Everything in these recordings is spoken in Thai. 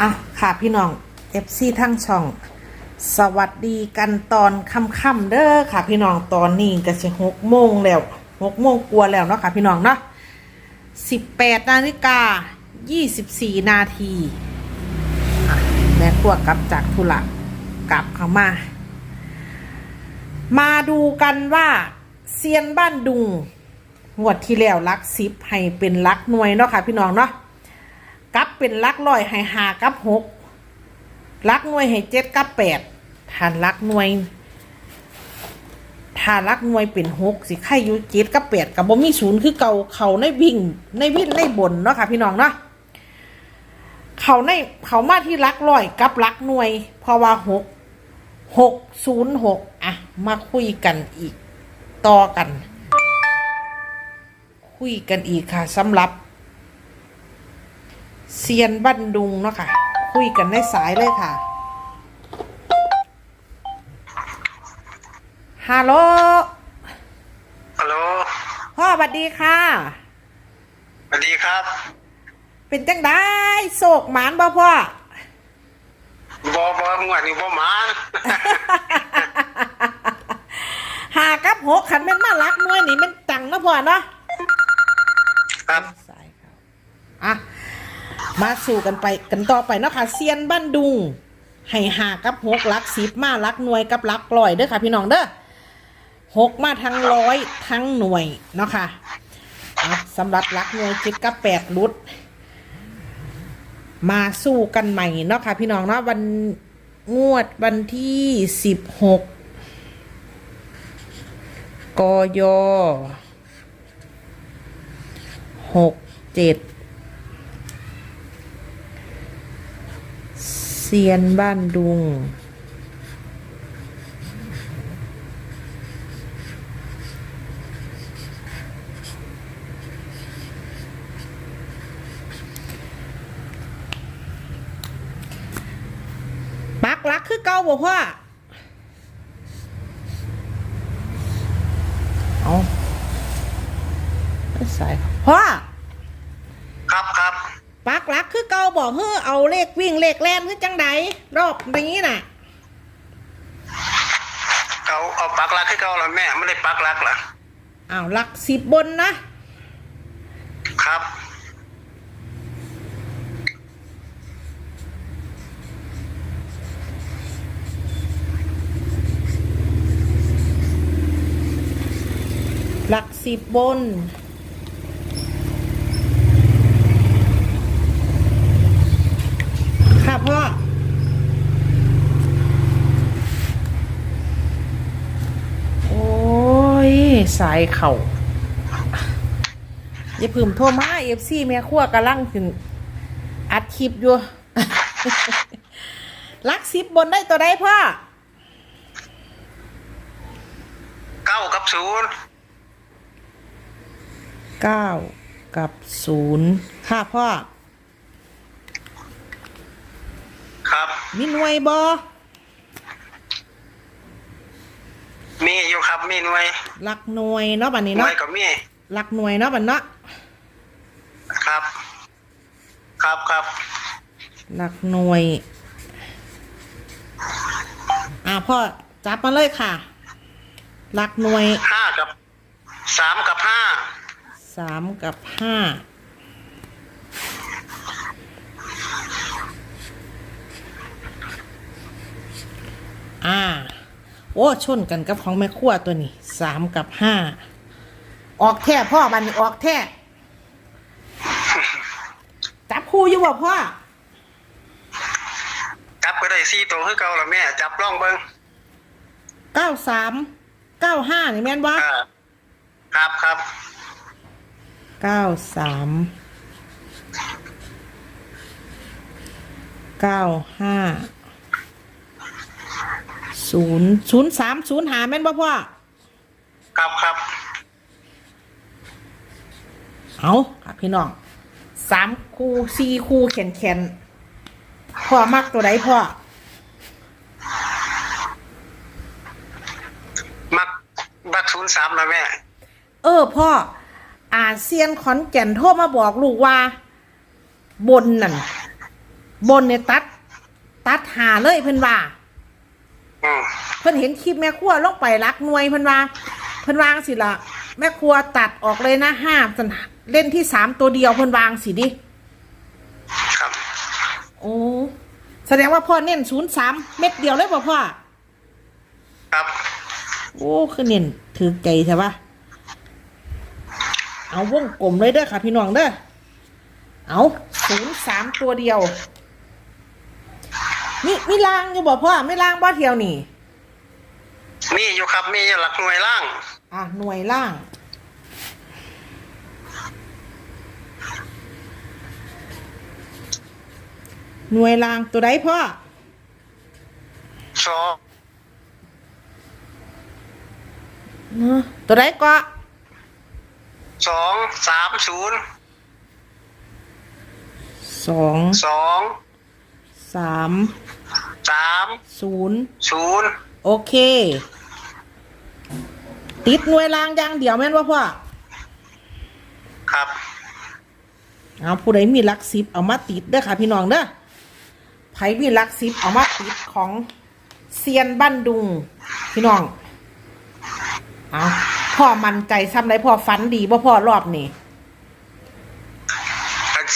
อะค่ะพี่น้อง FC ทั้งช่อง สวัสดีกันตอนค่ำๆเด้อค่ะ พี่น้องตอนนี้ก็จะหกโมงแล้วหกโมงกลัวแล้วเนาะค่ะพี่น้องเนาะสิบแปดนาฬิกายี่สิบสี่นาทีแม่ครัวกลับจากธุระกลับเข้ามา มาดูกันว่าเซียนบ้านดุงงวดที่แล้วลักซิปให้เป็นลักหน่วยเนาะค่ะพี่น้องเนาะ กับเป็นลักร้อยให้หากับหกลักหน่วยให้เจ็ดกับแปดฐานลักหน่วยถ้าลักหน่วยเป็นหกสิไข่ยู่เจ็ดกับแปดกับบ่มีศูนย์คือเก่าเขาในวิ่งในวิ่งในบนเนาะค่ะพี่น้องเนาะเขาในเขามาที่ลักร้อยกับลักหน่วย เพราะว่าหกหกศูนย์หกอะมาคุยกันอีกต่อกัน คุยกันอีกค่ะสำหรับ เซียนบันดุงเนาะค่ะ คุยกันในสายเลยค่ะฮัลโหลฮัลโหลพ่อสวัสดีค่ะสวัสดีครับ เป็นจังได้โศกหมานบ่พ่อบอบอหวดนี่บอหมานหากับหกขันแม่นมารักน้อยนี่แมันจังเนาะพ่อเนาะครับสายเขาอะ มาสู่กันไปกันต่อไปเนาะค่ะเซียนบ้านดุงให้หากับหกลักสิบมาลักหน่วยกับลักลอยเด้อค่ะ พี่น้องเด้อหกมาทั้งร้อยทั้งหน่วยเนาะค่ะอะสำหรับลักหน่วยจิตกับแปดลุด มาสู้กันใหม่เนาะค่ะ พี่น้องเนาะวันงวดวันที่สิบหกกยหกเจ็ดเซียนบ้านดุง ปักลักคือเก่าบ่พ่อเอาไม่ใส่พ่อ ครับครับ ปักหลักคือเก่า บอกเฮ้อเอาเลขวิ่งเลขแล่นคือจังใดรอบนี้น่ะเอาเอาปักหลักให้เขาละแม่ไม่ได้ปักหลักล่ะอ้าวหลักสิบบนนะ ครับ หลักสิบบน ค่ะพ่อ โอ้ย สายเข่าอย่าพึ่มโทรมาเอฟซีแม่ขั้วกำลังขึ้น อัดคลิปอยู่ลักสิบบนได้ตัวใดพ่อเก้ากับศูนย์เก้ากับศูนย์ค่ะพ่อ ครับ มีหน่วยบอ มีอยู่ครับมีหน่วยหลักหน่วยเนาะบัดนี้หน่วเนาะยก็มีหลักหน่วยเนาะบัดเนาะครับ ครับครับหลักหน่วย อ่าพ่อจับมาเลยค่ะ หลักหน่วยห้ากับสามกับห้าสามกับห้าอ่า โอ้ชนกันกับของแม่ขั้วตัวนี้สามกับห้าออกแท้พ่อบันนี้ออกแท้จับคู่อยู่บ่พ่อ จับก็ได้สี่ตัวให้เขาละแม่ จับล่องเบิ้งเก้าสามเก้าห้านี่แม่นบ่อ่าครับครับเก้าสามเก้าห้า ศูนย์ศูนย์สามศูนย์หาแม่นบ่พ่อ ครับครับเอาค่ะพี่น้องสามคู่สี่คู่แขนแขนพ่อมักตัวใดพ่อ มักบักศูนย์สามละแม่ เออพ่ออาเซียนขอนแก่นโทรมาบอกลูกว่า บนนั่นบนเนี่ยตัด ตัดหาเลยเพิ่นว่า อืมเพิ่นเห็นคลิปแม่ครัวลงไปรักหน่วยเพิ่นว่าเพิ่นวางสิละแม่ครัวตัดออกเลยนะห้าสันเล่นที่สามตัวเดียวเพิ่นวางสิดิครับโอ้แสดงว่าพ่อเน้นศูนย์สามเม็ดเดียวเลยป่ะพ่อครับโอ้คือเน้นถือใจใช่ปะเอาวงกลมเลยเด้อค่ะพี่น้องเด้อเอาศูนย์สามตัวเดียว มีมีลางอยู่บ่พ่อไม่ลางบ่เที่ยวนี่มีอยู่ครับ มีอยู่หลักหน่วยล่าง อะหน่วยล่าง หน่วยล่างตัวใดพ่อสองเนอะตัวใดก็สองสามศูนย์สองสองสาม สามศูนย์ศูนย์โอเค ติดหน่วยล่างอย่างเดียวแม่นว่าพ่อ ครับ เอาผู้ใดมีหลักสิบเอามาติดเด้อค่ะพี่น้องเด้อไผมีหลักสิบเอามาติดของเซียนบ้านดุง พี่น้อง เอาพ่อมันใจซ้ำไรพ่อฝันดีบ่พ่อรอบนี้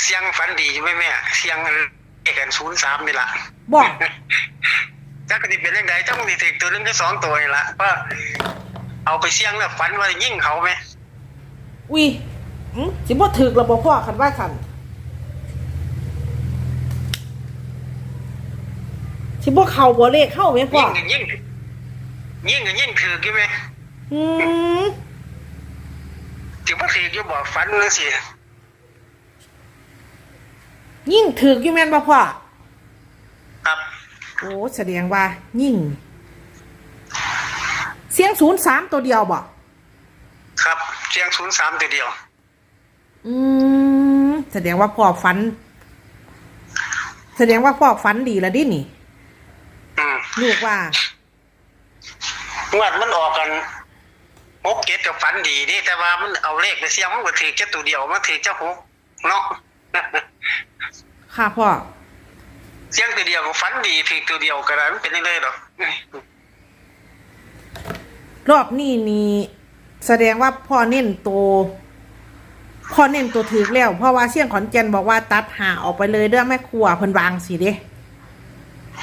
เสียงฝันดีอยู่ไหมแม่เสียงเลข กันศูนย์สามนี่ละบอกจักรดีเป็นเรื่องใดจ้องดีถึงตัวนึงก็สองตัวนี่ละว่าเอาไปเสียงแล้วฝันว่ายิ่งเขาไหมอุ้ยอื้อสิบ่ถึกระบ่พ่อคันว่าคันสิบ่เขาบ่เลขเข้าไหมพ่อยิ่งกับยิ่งยิ่งกับยิ่งถือกี่ไหมอืมถือว่ถือกี่บอกฝันนั่นสิ ยิ่งถึกอยู่แม่นบ่พ่อครับโอ้แสดงว่า ยิ่ง เสียงศูนย์สามตัวเดียวบ่ครับเสียงศูนย์สามตัวเดียว อืมแสดงว่าพ่อฝัน แสดงว่าพ่อฝันดีแล้วดินี่อืมลูกว่างวดมันออกกันหกเกตกับฝันดีดิแต่ว่ามันเอาเลขไปเสียงมันก็ถือแค่ตัวเดียวมันถือแค่หกเนาะ ค่ะพ่อเสียงตัวเดียวก็ฝันดีถือตัวเดียวก็ได้มันเป็นยังไงหรอกรอบนี้นี่แสดงว่าพ่อเน้นตัวพ่อเน้นตัวถือแล้วเพราะว่าเสี่ยงขอนแก่นบอกว่าตัดหาออกไปเลยเด้อแม่ครัวเพิ่นวางสิเด้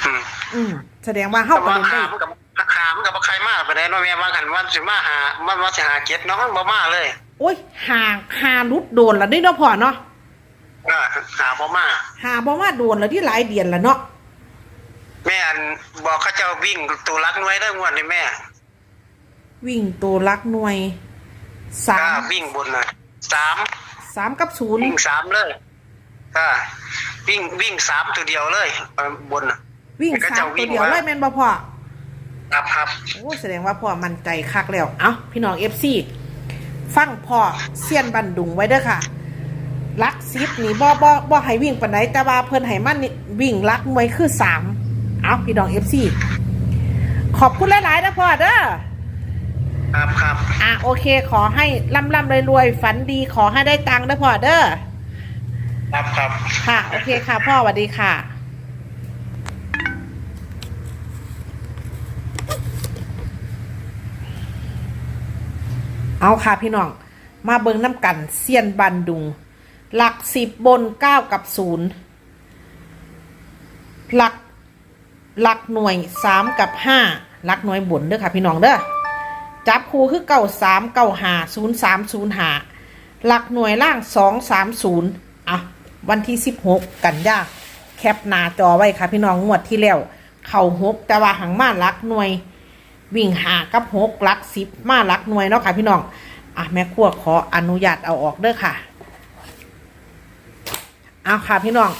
อืมอืมแสดงว่าเฮาแต่ก็ว่าเล่นได้หามกับหามกับใครมากไปไหนใดเนาะแม่บางหันว่าสิมาหามันว่าสิหาเก็ตเนาะมันบ่มาเลยโอ้ยหาหารุดโดนแล้วเด้เนาะพ่อเนาะอ่าหาบ่มา หาบ่มาโดนแล้วที่หลายเดือนแล้วเนาะแม่อันบอกเขาเจ้าวิ่งตัวรักน้อยได้งวดนี่แม่วิ่งตัวลักหน่วยสาอ่ามวิ่งบนน่ะสามสามกับศูนย์วิ่งสามเลยอ่าวิ่งวิ่งสามตัวเดียวเลยเอ่อบนน่ะ วิ่งก็สาจะมวิ่ตัวงเดียวมา เลยแม่นบ่พ่อ ครับครับโอ้แสดงว่าพ่อมั่นใจคักแล้ว เอ้า พี่น้องเอฟซีฟังพ่อเซียนบันดุงไว้เด้อค่ะ ลักซิปนี่บ่บ่บ่ให้วิ่งปานใดแต่ว่าเพิ่นให้มันนี่วิ่งลักมวยคือสามเอ้าพี่น้องเอฟซีขอบคุณหลายๆนะพ่อเด้อครับครับอะโอเค ขอให้ร่ำร่ำรวยๆฝันดีขอให้ได้ตังค์นะพ่อเด้อครับครับค่ะ โอเคค่ะ พ่อสวัสดีค่ะเอาค่ะพี่น้อง มาเบิงน้ำกันเซียนบันดุง หลักสิบบนเก้ากับศูนย์หลักหลักหน่วยสามกับห้าหลักหน่วยบนเด้อค่ะพี่น้องเด้อจับคู่คือเก้าสามเก้าหาศูนย์สามศูนย์หาหลักหน่วยล่างสองสามศูนย์อะวันที่สิบหกกันยาแคปหน้าจอไว้ค่ะพี่น้องงวดที่แล้วเข่าหกแต่ว่าหังมาหลักหน่วย วิ่งหากับหกหลักสิบมาหลักหน่วยเนาะค่ะพี่น้องอะแม่ครัวขออนุญาตเอาออกเด้อค่ะ เอาค่ะพี่น้อง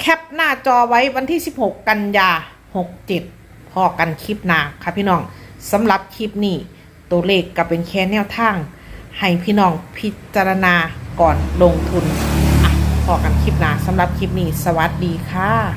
แคปหน้าจอไว้วันที่ 16 กันยา 67พอกันคลิปหน้าค่ะพี่น้องสำหรับคลิปนี้ตัวเลขก็เป็นแค่แนวทาง ให้พี่น้องพิจารณาก่อนลงทุนอพอกันคลิปหน้าสำหรับคลิปนี้ สวัสดีค่ะ